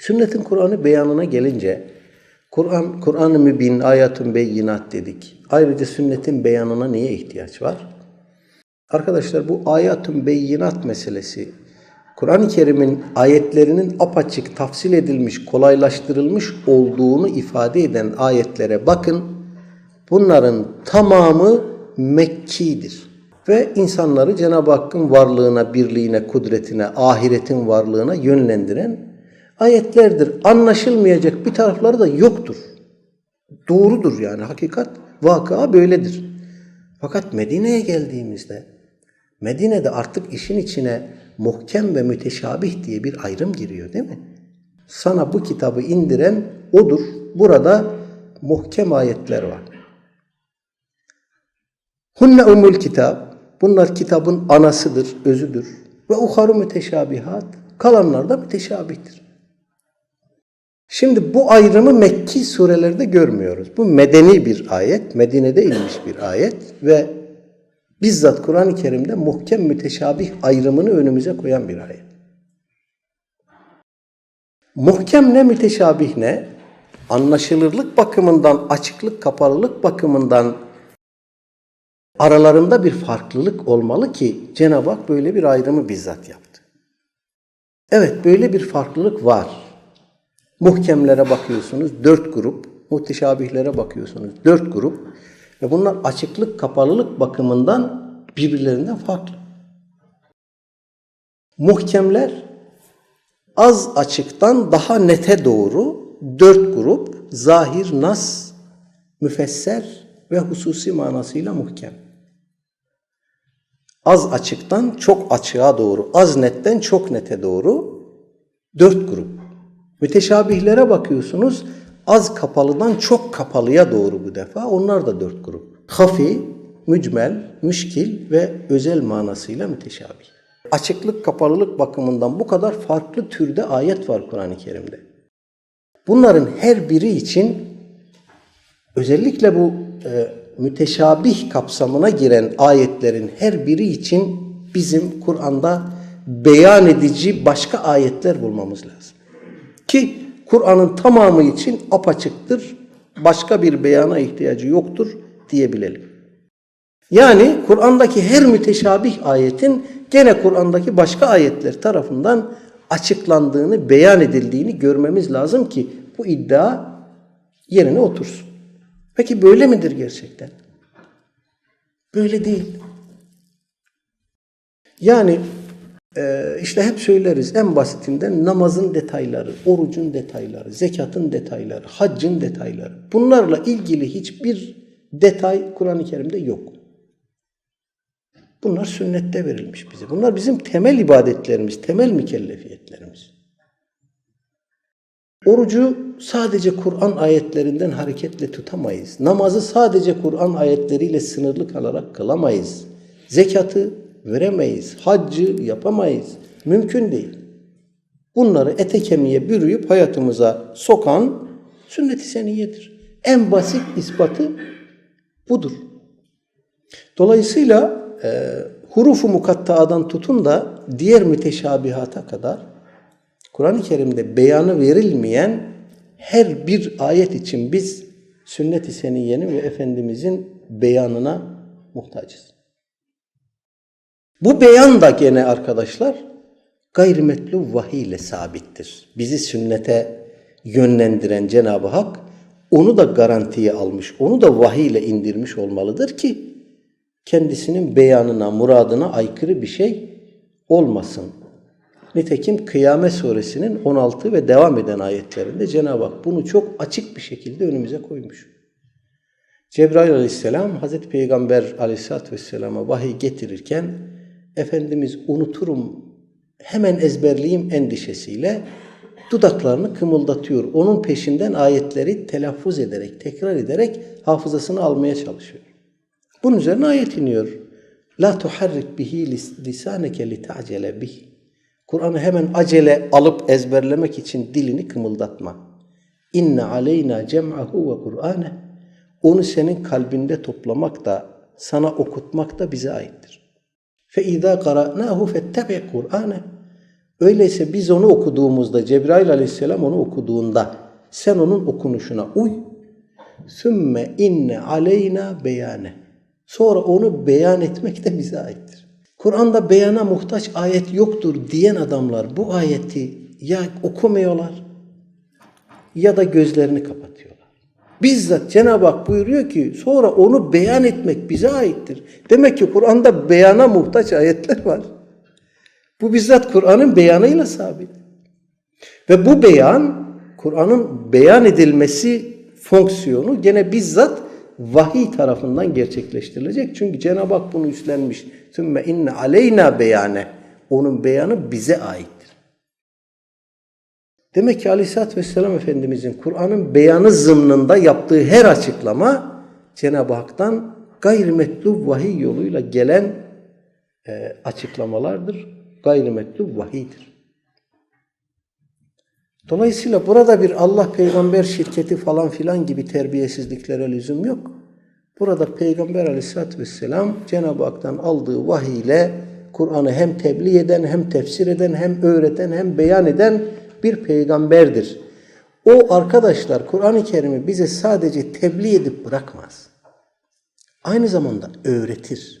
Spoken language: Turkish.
Sünnetin Kur'an'ı beyanına gelince Kur'an Kur'an-ı Mübin, ayatun beyinat dedik. Ayrıca sünnetin beyanına niye ihtiyaç var? Arkadaşlar bu ayatun beyinat meselesi Kur'an-ı Kerim'in ayetlerinin apaçık tafsil edilmiş, kolaylaştırılmış olduğunu ifade eden ayetlere bakın. Bunların tamamı Mekki'dir. Ve insanları Cenab-ı Hakk'ın varlığına, birliğine, kudretine, ahiretin varlığına yönlendiren ayetlerdir. Anlaşılmayacak bir tarafları da yoktur. Doğrudur yani hakikat, vakıa böyledir. Fakat Medine'ye geldiğimizde Medine'de artık işin içine muhkem ve müteşabih diye bir ayrım giriyor değil mi? Sana bu kitabı indiren odur. Burada muhkem ayetler var. Hunne umul kitap. Bunlar kitabın anasıdır, özüdür. Ve uharu müteşabihat. Kalanlar da müteşabihtir. Şimdi bu ayrımı Mekki surelerde görmüyoruz. Bu medeni bir ayet, Medine'de inmiş bir ayet ve bizzat Kur'an-ı Kerim'de muhkem müteşabih ayrımını önümüze koyan bir ayet. Muhkem ne müteşabih ne? Anlaşılırlık bakımından, açıklık, kapalılık bakımından aralarında bir farklılık olmalı ki Cenab-ı Hak böyle bir ayrımı bizzat yaptı. Evet böyle bir farklılık var. Muhkemlere bakıyorsunuz dört grup, muhteşabihlere bakıyorsunuz dört grup ve bunlar açıklık, kapalılık bakımından birbirlerinden farklı. Muhkemler az açıktan daha nete doğru dört grup zahir, nas, müfesser ve hususi manasıyla muhkem. Az açıktan çok açığa doğru, az netten çok nete doğru dört grup. Müteşabihlere bakıyorsunuz az kapalıdan çok kapalıya doğru bu defa. Onlar da dört grup. Hafi, mücmel, müşkil ve özel manasıyla müteşabih. Açıklık, kapalılık bakımından bu kadar farklı türde ayet var Kur'an-ı Kerim'de. Bunların her biri için özellikle bu e, müteşabih kapsamına giren ayetlerin her biri için bizim Kur'an'da beyan edici başka ayetler bulmamız lazım. Ki Kur'an'ın tamamı için apaçıktır, başka bir beyana ihtiyacı yoktur diyebilelim. Yani Kur'an'daki her müteşabih ayetin gene Kur'an'daki başka ayetler tarafından açıklandığını, beyan edildiğini görmemiz lazım ki bu iddia yerine otursun. Peki böyle midir gerçekten? Böyle değil. Yani e, işte hep söyleriz en basitinden namazın detayları, orucun detayları, zekatın detayları, haccın detayları. Bunlarla ilgili hiçbir detay Kur'an-ı Kerim'de yok. Bunlar sünnette verilmiş bize. Bunlar bizim temel ibadetlerimiz, temel mükellefiyetlerimiz. Orucu sadece Kur'an ayetlerinden hareketle tutamayız. Namazı sadece Kur'an ayetleriyle sınırlı kalarak kılamayız. Zekatı veremeyiz. Haccı yapamayız. Mümkün değil. Bunları ete kemiğe bürüyüp hayatımıza sokan sünnet-i seniyedir. En basit ispatı budur. Dolayısıyla e, hurufu mukattaadan tutun da diğer müteşabihata kadar Kur'an-ı Kerim'de beyanı verilmeyen her bir ayet için biz sünnet-i seniyenin ve Efendimizin beyanına muhtacız. Bu beyan da gene arkadaşlar gayrimetlu vahiy ile sabittir. Bizi sünnete yönlendiren Cenab-ı Hak onu da garantiye almış, onu da vahiy ile indirmiş olmalıdır ki kendisinin beyanına, muradına aykırı bir şey olmasın. Nitekim Kıyamet Suresinin 16 ve devam eden ayetlerinde Cenab-ı Hak bunu çok açık bir şekilde önümüze koymuş. Cebrail aleyhisselam Hazreti Peygamber aleyhissalatü vesselama vahiy getirirken Efendimiz unuturum hemen ezberleyeyim endişesiyle dudaklarını kımıldatıyor. Onun peşinden ayetleri telaffuz ederek, tekrar ederek hafızasını almaya çalışıyor. Bunun üzerine ayet iniyor. La tuharrik bihi lisaneke li ta'cele bihi. Kur'an'ı hemen acele alıp ezberlemek için dilini kımıldatma. İnne aleyna cem'ahu ve Kur'ane. Onu senin kalbinde toplamak da, sana okutmak da bize aittir. Fe izâ qara'nâhu fettebi' Kur'ane. Öyleyse biz onu okuduğumuzda Cebrail aleyhisselam onu okuduğunda sen onun okunuşuna uy. Sümme inne aleyna beyane. Sonra onu beyan etmek de bize aittir. Kur'an'da beyana muhtaç ayet yoktur diyen adamlar bu ayeti ya okumuyorlar ya da gözlerini kapatıyorlar. Bizzat Cenab-ı Hak buyuruyor ki sonra onu beyan etmek bize aittir. Demek ki Kur'an'da beyana muhtaç ayetler var. Bu bizzat Kur'an'ın beyanıyla sabit. Ve bu beyan, Kur'an'ın beyan edilmesi fonksiyonu gene bizzat vahiy tarafından gerçekleştirilecek. Çünkü Cenab-ı Hak bunu üstlenmiş. Sümme inne aleyna beyane. Onun beyanı bize aittir. Demek ki Aleyhisselatü Vesselam Efendimizin Kur'an'ın beyanı zımnında yaptığı her açıklama Cenab-ı Hak'tan gayrimetlub vahiy yoluyla gelen e, açıklamalardır. Gayrimetlub vahiydir. Dolayısıyla burada bir Allah peygamber şirketi falan filan gibi terbiyesizliklere lüzum yok. Burada Peygamber aleyhissalatü vesselam Cenab-ı Hak'tan aldığı vahiy ile Kur'an'ı hem tebliğ eden, hem tefsir eden, hem öğreten, hem beyan eden bir peygamberdir. O arkadaşlar Kur'an-ı Kerim'i bize sadece tebliğ edip bırakmaz. Aynı zamanda öğretir.